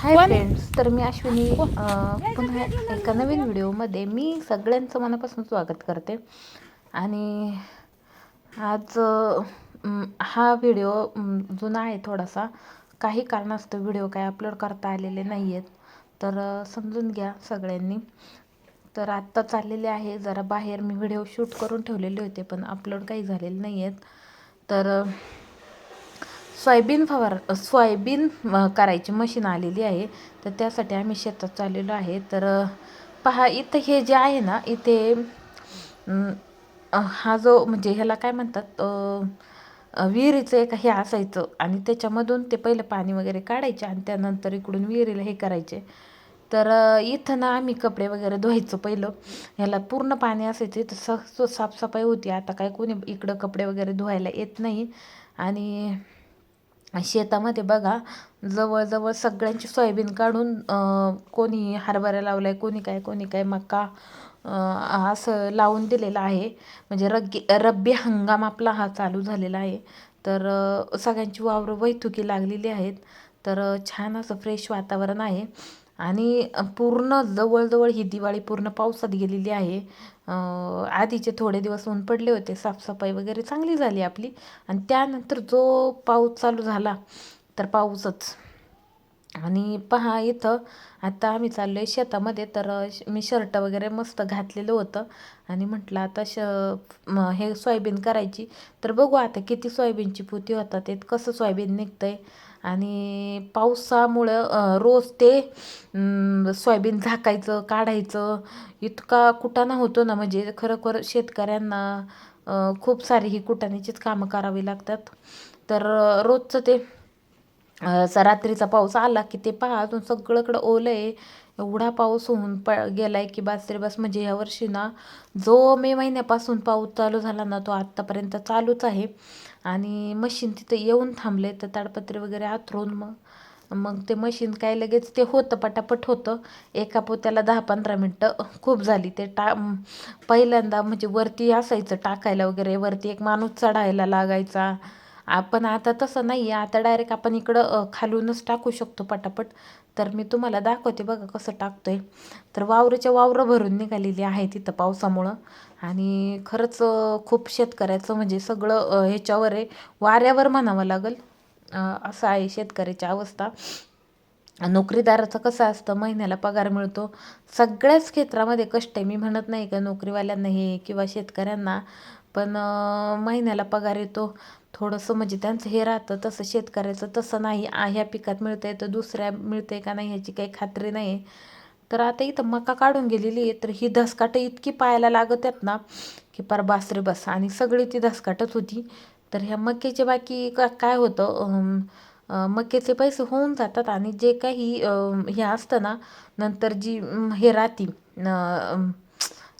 Hi friends तर मी अश्विनी अं, पुन्हा एका नवीन व्हिडिओमध्ये मी सगळ्यांचं मनापासून स्वागत करते. आणि आज हा व्हिडिओ जुना आहे थोडासा. काही कारणास्तव व्हिडिओ काय अपलोड करता आलेले नाही आहेत तर समजून घ्या सगळ्यांनी. तर आत्ता चाललेले आहे. जरा बाहेर मी व्हिडिओ शूट करून ठेवलेले होते पण अपलोड काही झालेले नाही आहेत तर सोयाबीन फवार सोयाबीन करायची मशीन आलेली आहे. तर त्यासाठी आम्ही शेतात चाललेलो आहे. तर पहा इथं हे जे आहे ना इथे हा जो म्हणजे ह्याला काय म्हणतात विहिरीचं एक हे असायचं आणि त्याच्यामधून ते पहिलं पाणी वगैरे काढायचे आणि त्यानंतर इकडून विहिरीला हे करायचे. तर इथं ना आम्ही कपडे वगैरे धुवायचो पहिलं. ह्याला पूर्ण पाणी असायचं. इथं स साफसफाई होती. आता काय कोणी इकडं कपडे वगैरे धुवायला येत नाही. आणि शेतामध्ये बघा जवळजवळ सगळ्यांची सोयाबीन काढून कोणी हरभरा लावला आहे कोणी काय कोणी काय मका असं लावून दिलेलं आहे. म्हणजे रग्गी रब्बी हंगाम आपला हा चालू झालेला आहे. तर सगळ्यांची वावरं वैतुकी लागलेली आहेत. तर छान असं फ्रेश वातावरण आहे. आणि पूर्ण जवळजवळ ही दिवाळी पूर्ण पावसात गेलेली आहे. आधीचे थोडे दिवस ऊन पडले होते साफसफाई वगैरे चांगली झाली आपली. आणि त्यानंतर जो पाऊस चालू झाला तर पाऊसच. आणि पहा इथं आता आम्ही चाललो आहे शेतामध्ये तर श- मी शर्ट वगैरे मस्त घातलेलं होतं. आणि म्हटलं आता श हे सोयाबीन करायची. तर बघू आता किती सोयाबीनची पोती होतात ते कसं सोयाबीन निघतं आहे आणि पावसामुळं रोज ते सोयाबीन झाकायचं काढायचं इतका कुटाणा होतो ना म्हणजे खरोखर शेतकऱ्यांना खूप सारी ही कुटाण्याचीच कामं करावी लागतात. तर रोजचं ते रात्रीचा पाऊस आला की ते पहा अजून सगळंकडं ओलं आहे. एवढा पाऊस होऊन प गेलाय की बास रे बस म्हणजे ह्या वर्षी ना जो मे महिन्यापासून पाऊस चालू झाला ना तो आत्तापर्यंत चालूच आहे. आणि मशीन तिथं येऊन थांबले तर ताडपत्री वगैरे आथरून मग मग ते मशीन काय लगेच ते होतं पटापट होतं. एका पोत्याला दहा पंधरा मिनटं खूप झाली. ते टा पहिल्यांदा म्हणजे वरती असायचं टाकायला वगैरे वरती एक माणूस चढायला लागायचा. आपण आता तसं नाही आहे आता डायरेक्ट आपण इकडं खालूनच टाकू शकतो पटापट. तर मी तुम्हाला दाखवते बघा कसं टाकतोय. तर वावरच्या वावरं भरून निघालेली आहे तिथं पावसामुळं. आणि खरंच खूप शेतकऱ्याचं म्हणजे सगळं ह्याच्यावर आहे. वाऱ्यावर म्हणावं लागेल. असं आहे शेतकऱ्याची अवस्था. नोकरीदाराचं कसं असतं महिन्याला पगार मिळतो. सगळ्याच क्षेत्रामध्ये कष्ट आहे. मी म्हणत नाही का नोकरीवाल्यांना हे किंवा शेतकऱ्यांना. पण महिन्याला पगार येतो. थोडंसं म्हणजे त्यांचं हे राहतं तसं शेतकऱ्याचं तसं नाही ह्या पिकात मिळतं आहे तर दुसऱ्या मिळतं आहे का नाही ह्याची काही खात्री नाही. आहे तर आता इथं मका काढून गेलेली आहे तर ही धसकाटं इतकी पाहायला लागत आहेत ना की पार बासरे बस. आणि सगळी ती धसकाटच होती. तर ह्या मक्याचे बाकी का काय होतं मक्याचे पैसे होऊन जातात आणि जे काही हे असतं ना नंतर जी हे राहती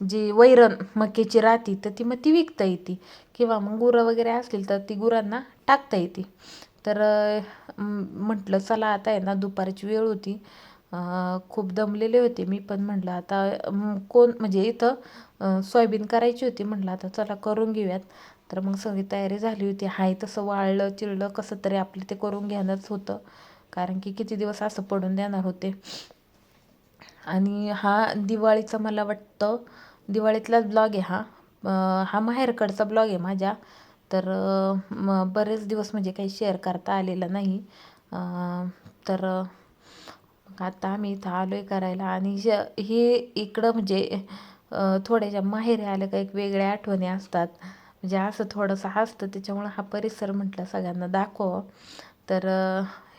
जी वैरण मक्याची राहती तर ती मग ती विकता येते. किंवा मग गुरं वगैरे असतील तर ती गुरांना टाकता येते. तर म्हटलं चला आता आहे ना दुपारची वेळ होती. खूप दमलेले होते मी पण म्हटलं आता कोण म्हणजे इथं सोयाबीन करायची होती म्हटलं आता चला करून घेऊयात. तर मग सगळी तयारी झाली होती. हाय तसं वाळलं चिरलं कसं तरी आपलं ते करून घेणंच होतं. कारण की किती दिवस असं पडून देणार होते. आणि हा दिवाळीचा मला वाटतं दिवाळीतलाच ब्लॉग आहे हा. हा माहेरकडचा ब्लॉग आहे माझ्या. तर म बरेच दिवस म्हणजे काही शेअर करता आलेला नाही. तर आता आम्ही इथं आलो आहे करायला आणि श हे इकडं म्हणजे थोड्याशा माहेरी आलं का एक वेगळ्या आठवणी असतात. म्हणजे असं थोडंसं असतं त्याच्यामुळं हा परिसर म्हटलं सगळ्यांना दाखवा. तर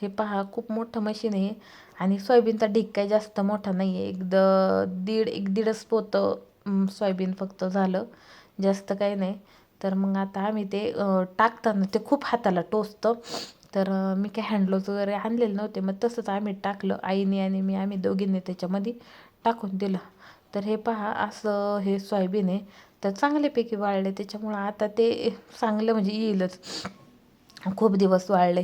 हे पहा खूप मोठं मशीन आहे. आणि सोयाबीनचा ढीक काही जास्त मोठा नाही आहे एक द दीड एक दीडच पोतं सोयाबीन फक्त झालं जास्त काही नाही. तर मग आता आम्ही ते टाकताना ते खूप हाताला टोचतं. तर मी काय हँडलोज वगैरे आणलेले नव्हते मग तसंच आम्ही टाकलं. आईने आणि मी आम्ही दोघींनी त्याच्यामध्ये टाकून दिलं. तर हे पहा असं हे सोयाबीन आहे. तर चांगल्यापैकी वाळले त्याच्यामुळं आता ते चांगलं म्हणजे येईलच. खूप दिवस वाळले.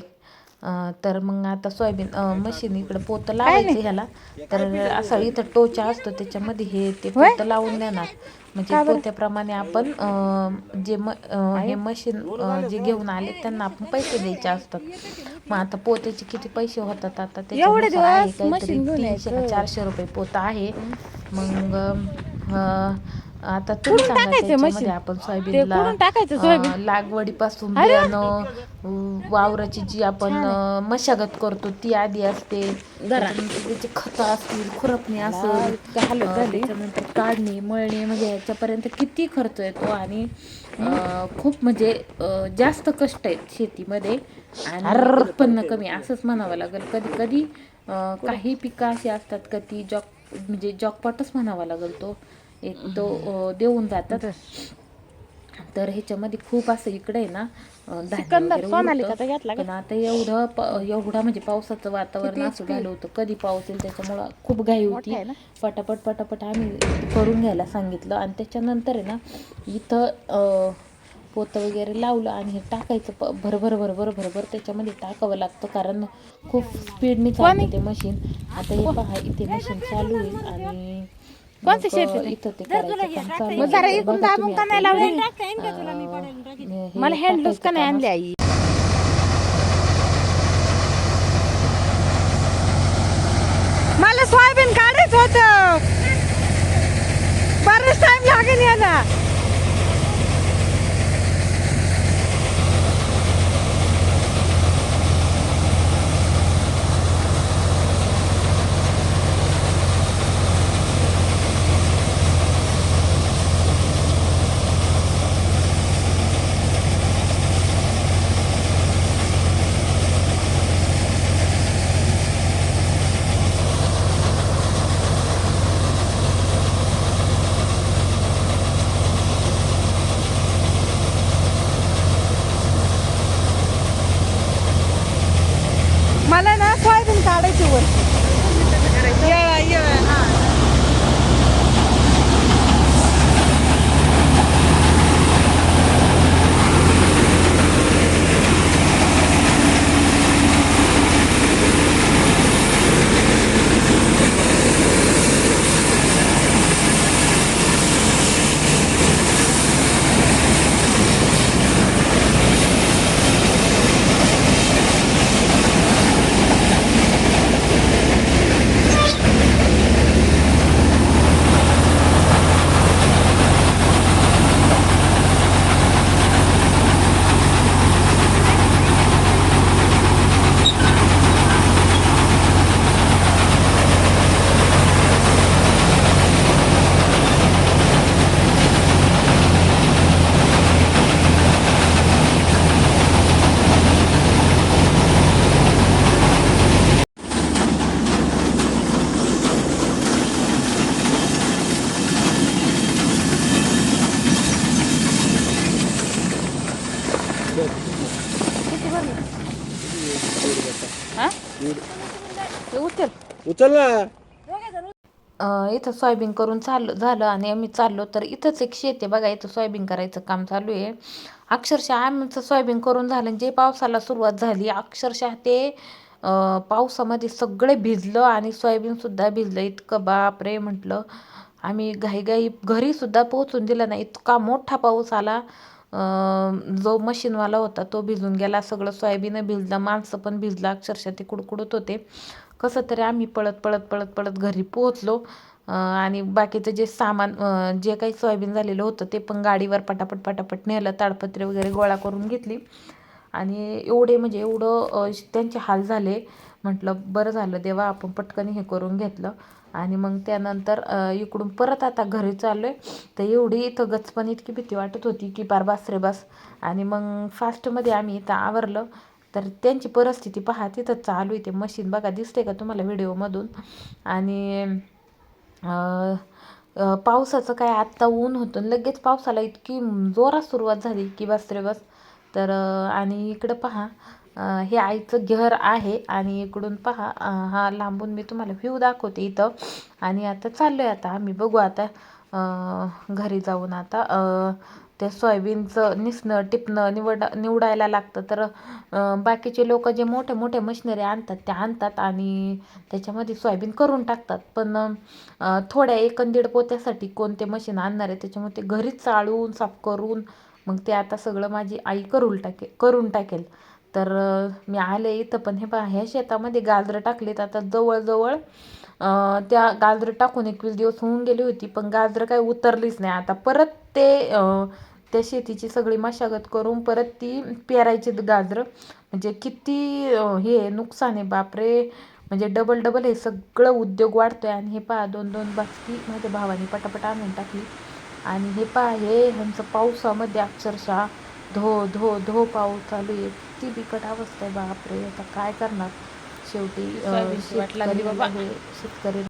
तर मग आता सोयाबीन मशीन इकडे पोतं लावायचं ह्याला. तर असा इथं टोचा असतो त्याच्यामध्ये हे ते पोतं लावून देणार. म्हणजे पोत्याप्रमाणे आपण अं, जे म अं, हे मशीन अं, जे घेऊन आले त्यांना आपण पैसे द्यायचे असतात. मग आता पोत्याचे किती पैसे होतात आता? त्याच्यानुसार तीनशे का चारशे रुपये पोतं आहे. मग अं, आता तुम्ही सांगा त्याच्यामध्ये आपण सोयाबीनला अं, लागवडीपासून बियाणं वावराची जी आपण मशागत करतो ती आधी असते. त्याची खतं असतील खुरपणी असेल त्याच्यानंतर काढणी मळणी म्हणजे याच्यापर्यंत किती खर्च येतो आणि खूप म्हणजे जास्त कष्ट आहेत शेतीमध्ये आणि उत्पन्न कमी असंच म्हणावं लागेल. कधी कधी काही पिकं अशी असतात का ती जॉक म्हणजे जॉकपॉटच म्हणावा लागेल तो. एक तो देऊन जातात. तर ह्याच्यामध्ये खूप असं इकडे आहे ना. पण आता एवढं एवढा म्हणजे पावसाचं वातावरण असं झालं होतं. कधी पाऊस येईल त्याच्यामुळं खूप घाई होती. पटापट पटापट आम्ही करून घ्यायला सांगितलं. आणि त्याच्यानंतर आहे ना इथं पोतं वगैरे लावलं आणि हे टाकायचं भरभर भरभर भरभर त्याच्यामध्ये टाकावं लागतं. कारण खूप स्पीडने चालतं ते मशीन आता हे पहा इथे मशीन चालू आहे आणि मग, अं, इथं ते करायचं काम चालू आहे. बघा तुम्ही आता इकडे. अं, हे मला हँडलूस का नाही आणले आई मला सोयाबीन काढायचं होत बरेच टाइम लागेल याला हा? हे उचल. उचल ना इथं सोयाबीन करून चाललो झालं आणि आम्ही चाललो तर इथंच एक शेत आहे बघा इथं सोयाबीन करायचं काम चालू आहे. अक्षरशः आमचं सोयाबीन करून झालं आणि जे पावसाला सुरुवात झाली अक्षरशः ते अं, पावसामध्ये सगळे भिजलं आणि सोयाबीनसुद्धा भिजलं. इतकं बापरे म्हटलं. आम्ही घाईघाई घरीसुद्धा पोहोचून दिलं नाही. इतका मोठा पाऊस आला. जो मशीनवाला होता तो भिजून गेला. सगळं सोयाबीन भिजलं माणसं पण भिजलं. अक्षरशः ते कुडकुडत होते. कसं तरी आम्ही पळत पळत पळत पळत घरी पोहोचलो. आणि बाकीचं जे सामान जे काही सोयाबीन झालेलं होतं ते पण गाडीवर पटापट पटापट नेलं ताडपत्रे वगैरे गोळा करून घेतली. आणि एवढे म्हणजे एवढं त्यांचे हाल झाले. म्हटलं बरं झालं देवा आपण पटकन हे करून घेतलं. आणि मग त्यानंतर इकडून परत आता घरी चाललो आहे तर एवढी इथं गचपण इतकी भीती वाटत होती की बार बास रे बास. आणि मग फास्टमध्ये आम्ही इथं आवरलं. तर त्यांची परिस्थिती पहा तिथं चालू आहे ते मशीन बघा दिसते का तुम्हाला व्हिडिओमधून? आणि पावसाचं काय आत्ता ऊन होतं. लगेच पावसाला इतकी जोरात सुरुवात झाली की बस रे बस. तर आणि इकडं पहा हे आईचं घर आहे आणि इकडून पहा हा लांबून मी तुम्हाला व्ह्यू दाखवते इथं. आणि आता चाललो आहे आता आम्ही बघू आता घरी जाऊन आता. ते सोयाबीनचं निसणं टिपणं निवड निवडायला लागतं. तर बाकीचे लोक जे मोठे मोठे मशिनरी आणतात त्या आणतात आणि त्याच्यामध्ये सोयाबीन करून टाकतात. पण थोड्या एकंदीड दीड पोत्यासाठी कोणते मशीन आणणार आहे त्याच्यामुळे ते घरीच चाळून साफ करून मग ते आता सगळं माझी आई करून टाके करून टाकेल. तर मी आले इथं पण हे पहा ह्या शेतामध्ये गाजरं टाकलेत. आता जवळजवळ त्या गाजरं टाकून एकवीस दिवस होऊन गेली होती पण गाजरं काही उतरलीच नाही. आता परत ते त्या शेतीची सगळी मशागत करून परत ती पेरायची गाजरं. म्हणजे किती हे नुकसान आहे बापरे. म्हणजे डबल डबल हे सगळं उद्योग वाढतोय. आणि हे पहा दोन दोन बासकी माझ्या भावाने पटापट आणून टाकली. आणि हे पहा हे ह्यांचं पावसामध्ये अक्षरशः धो धो धो पाऊस चालू आहे. किती बिकट अवस्था आहे बापरे आता काय करणार शेवटी शेतकरी बाबा. हे शेतकरी